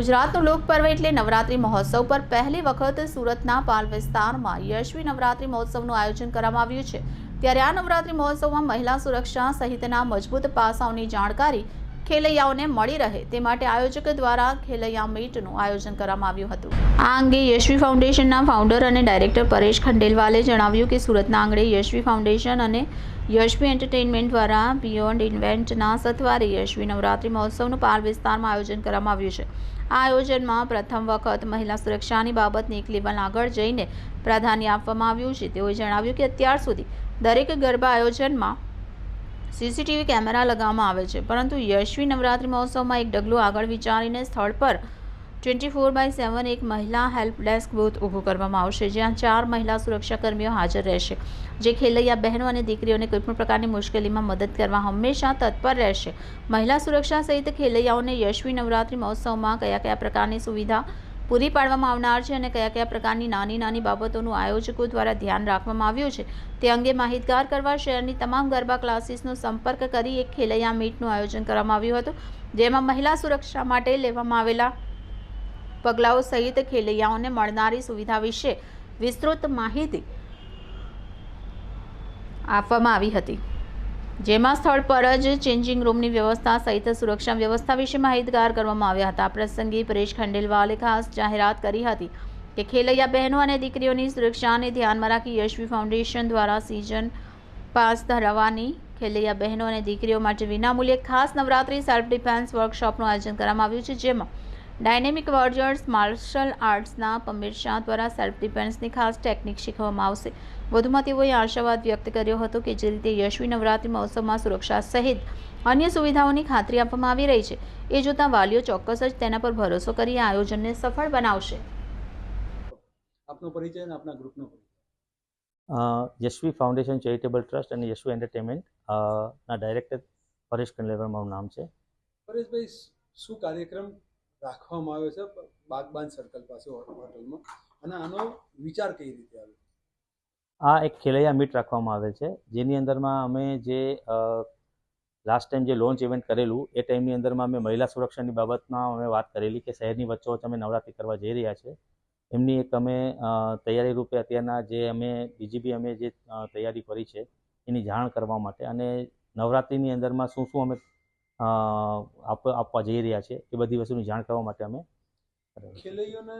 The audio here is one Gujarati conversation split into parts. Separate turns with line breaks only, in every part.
ગુજરાતનો લોકપર્વ એટલે નવરાત્રિ મહોત્સવ પર પહેલી વખત સુરતના પાલ વિસ્તારમાં યશવી નવરાત્રિ મહોત્સવનું આયોજન કરવામાં આવ્યું છે. ત્યારે આ નવરાત્રિ મહોત્સવમાં મહિલા સુરક્ષા સહિતના મજબૂત પાસાઓની જાણકારી ખેલૈયાઓને મળી રહે તે માટે આયોજક દ્વારા ખેલૈયા મીટનું આયોજન કરવામાં આવ્યું હતું. આ અંગે યશવી ફાઉન્ડેશનના ફાઉન્ડર અને ડાયરેક્ટર પરેશ ખંડેલવાલે જણાવ્યું કે સુરતના આંગણે યશવી ફાઉન્ડેશન અને યશવી એન્ટરટેઇનમેન્ટ દ્વારા બિયોન્ડ ઇન્વેન્ટના સથવારે યશવી નવરાત્રિ મહોત્સવનું પાર વિસ્તારમાં આયોજન કરવામાં આવ્યું છે. આ આયોજનમાં પ્રથમ વખત મહિલા સુરક્ષાની બાબતને એક લેવલ આગળ જઈને પ્રાધાન્ય આપવામાં આવ્યું છે. તેઓએ જણાવ્યું કે અત્યાર સુધી દરેક ગરબા આયોજનમાં સીસીટીવી કેમેરા લગાવવામાં આવે છે. પરંતુ યશવી નવરાત્રિ મહોત્સવમાં એક ડગલું આગળ વિચારીને સ્થળ પર ટ્વેન્ટી ફોર બાય સેવન એક મહિલા હેલ્પ ડેસ્ક બૂથ ઊભું કરવામાં આવશે, જ્યાં ચાર મહિલા સુરક્ષાકર્મીઓ હાજર રહેશે. જે ખેલૈયા બહેનો અને દીકરીઓને કોઈપણ પ્રકારની મુશ્કેલીમાં મદદ કરવા હંમેશા તત્પર રહેશે. મહિલા સુરક્ષા સહિત ખેલૈયાઓને યશવી નવરાત્રિ મહોત્સવમાં કયા કયા પ્રકારની સુવિધા પૂરી પાડવામાં આવનાર છે અને કયા કયા પ્રકારની નાની નાની બાબતોનું આયોજકો દ્વારા ધ્યાન રાખવામાં આવ્યું છે તે અંગે માહિતગાર કરવા શહેરની તમામ ગરબા ક્લાસીસનો સંપર્ક કરી એક ખેલૈયા મીટનું આયોજન કરવામાં આવ્યું હતું, જેમાં મહિલા સુરક્ષા માટે લેવામાં આવેલા પગલાઓ સહિત ખેલૈયાઓને મળનારી સુવિધા વિશે વિસ્તૃત માહિતી આપવામાં આવી હતી. જેમાં સ્થળ પર જ ચેન્જિંગ રૂમની વ્યવસ્થા સહિત સુરક્ષા વ્યવસ્થા વિશે માહિતગાર કરવામાં આવ્યા હતા. આ પ્રસંગે પરેશ ખંડેલવાલે ખાસ જાહેરાત કરી હતી કે ખેલૈયા બહેનો અને દીકરીઓની સુરક્ષાને ધ્યાનમાં રાખી યશવી ફાઉન્ડેશન દ્વારા સિઝન પાસ ધરાવવાની ખેલૈયા બહેનો અને દીકરીઓ માટે વિનામૂલ્યે ખાસ નવરાત્રિ સેલ્ફ ડિફેન્સ વર્કશોપનું આયોજન કરવામાં આવ્યું છે, જેમાં ડાયનેમિક વર્જર્સ માર્શલ આર્ટ્સના પમીર શાહ દ્વારા સેલ્ફ ડિફેન્સની ખાસ ટેકનિક શીખવવામાં આવશે. વધુમાં તેઓએ આશાવાદ વ્યક્ત કર્યો હતો કે જે રીતે યશવી નવરાત્રિ મહોત્સવમાં સુરક્ષા સહિત અન્ય સુવિધાઓની ખાતરી આપવામાં આવી રહી છે. એ જોતાં વાલીઓ ચોક્કસ જ તેના પર ભરોસો કરી આ આયોજનને સફળ બનાવશે.
આપનો પરિચય અને આપના ગ્રુપનો
યશવી ફાઉન્ડેશન ચેરિટેબલ ટ્રસ્ટ અને યશવી એન્ટરટેનમેન્ટ ના ડાયરેક્ટર પરેશ કંડલેવર મારું નામ છે.
પરેશભાઈ શું કાર્યક્રમ રાખવામાં આવ્યો છે બાગબાન સર્કલ પાસે હોટલમાં. અને આનો વિચાર કઈ રીતે આવ્યો?
આ એક ખેલૈયા મીટ રાખવામાં આવેલ છે, જેની અંદરમાં અમે જે લાસ્ટ ટાઈમ જે લોન્ચ ઇવેન્ટ કરેલું, એ ટાઈમની અંદરમાં અમે મહિલા સુરક્ષાની બાબતમાં અમે વાત કરેલી કે શહેરની વચ્ચોવચ્ચ અમે નવરાત્રિ કરવા જઈ રહ્યા છે. એમની એક અમે તૈયારી રૂપે અત્યારના જે અમે બીજી બી અમે જે તૈયારી કરી છે, એની જાણ કરવા માટે. અને નવરાત્રિની અંદરમાં શું શું અમે આપવા જઈ રહ્યા છે એ બધી વસ્તુની જાણ કરવા માટે અમે
ખેલૈયોને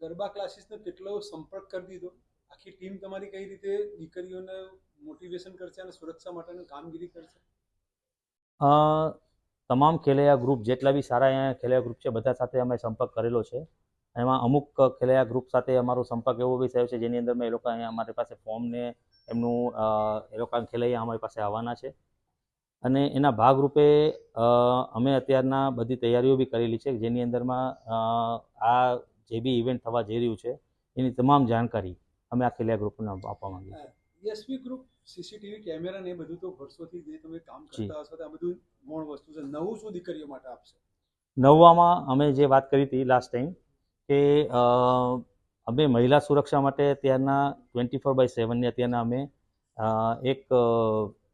ગરબા ક્લાસીસનો કેટલો સંપર્ક કરી દીધો? આખી ટીમ તમારી કઈ રીતે દીકરીઓને મોટિવેશન કરશે અને સુરક્ષા માટેની કામગીરી કરશે?
તમામ ખેલૈયા ગ્રુપ જેટલા બી સારા અહીંયા ખેલૈયા ગ્રુપ છે બધા સાથે અમે સંપર્ક કરેલો છે. એમાં અમુક ખેલૈયા ગ્રુપ સાથે અમારો સંપર્ક એવો બી થયો છે જેની અંદર મેં એ લોકો અહીંયા અમારી પાસે ફોર્મને એમનું એ લોકો ખેલૈયા અમારી પાસે આવવાના છે. અને એના ભાગરૂપે અમે અત્યારના બધી તૈયારીઓ બી કરેલી છે જેની અંદરમાં આ જે બી ઇવેન્ટ થવા જઈ રહ્યું છે એની તમામ જાણકારી અમે આ ખેલિયા ગ્રુપને આપવા માંગીએ
યશવી ગ્રુપ સીસીટીવી કેમેરા ને બધું તો વર્ષોથી જે તમે કામ કરતા હશો આ બધું ગૌણ વસ્તુ છે. નવું શું દીકરીઓ માટે આપશે?
નવવામાં અમે જે વાત કરી હતી લાસ્ટ ટાઈમ કે અમે મહિલા સુરક્ષા માટે અત્યારના ટ્વેન્ટી ફોર બાય સેવનની અત્યારના અમે એક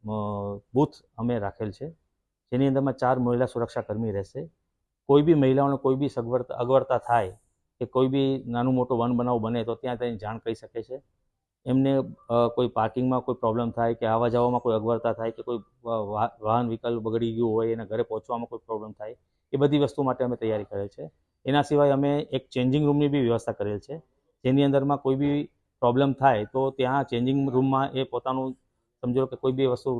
બૂથ અમે રાખેલ છે, જેની અંદરમાં ચાર મહિલા સુરક્ષાકર્મી રહેશે. કોઈ બી મહિલાઓને કોઈ બી સગવડતા અગવડતા થાય કે કોઈ બી નાનું મોટું વન બનાવ બને તો ત્યાં તેની જાણ કરી શકે છે. એમને કોઈ પાર્કિંગમાં કોઈ પ્રોબ્લેમ થાય કે આવવા જવામાં કોઈ અગવડતા થાય કે કોઈ વાહન વિકલ્પ બગડી ગયું હોય, એના ઘરે પહોંચવામાં કોઈ પ્રોબ્લેમ થાય, એ બધી વસ્તુ માટે અમે તૈયારી કરેલ છે. એના સિવાય અમે એક ચેન્જિંગ રૂમની બી વ્યવસ્થા કરેલ છે, જેની અંદરમાં કોઈ બી પ્રોબ્લેમ થાય તો ત્યાં ચેન્જિંગ રૂમમાં એ પોતાનું સમજો કે કોઈ બી વસ્તુ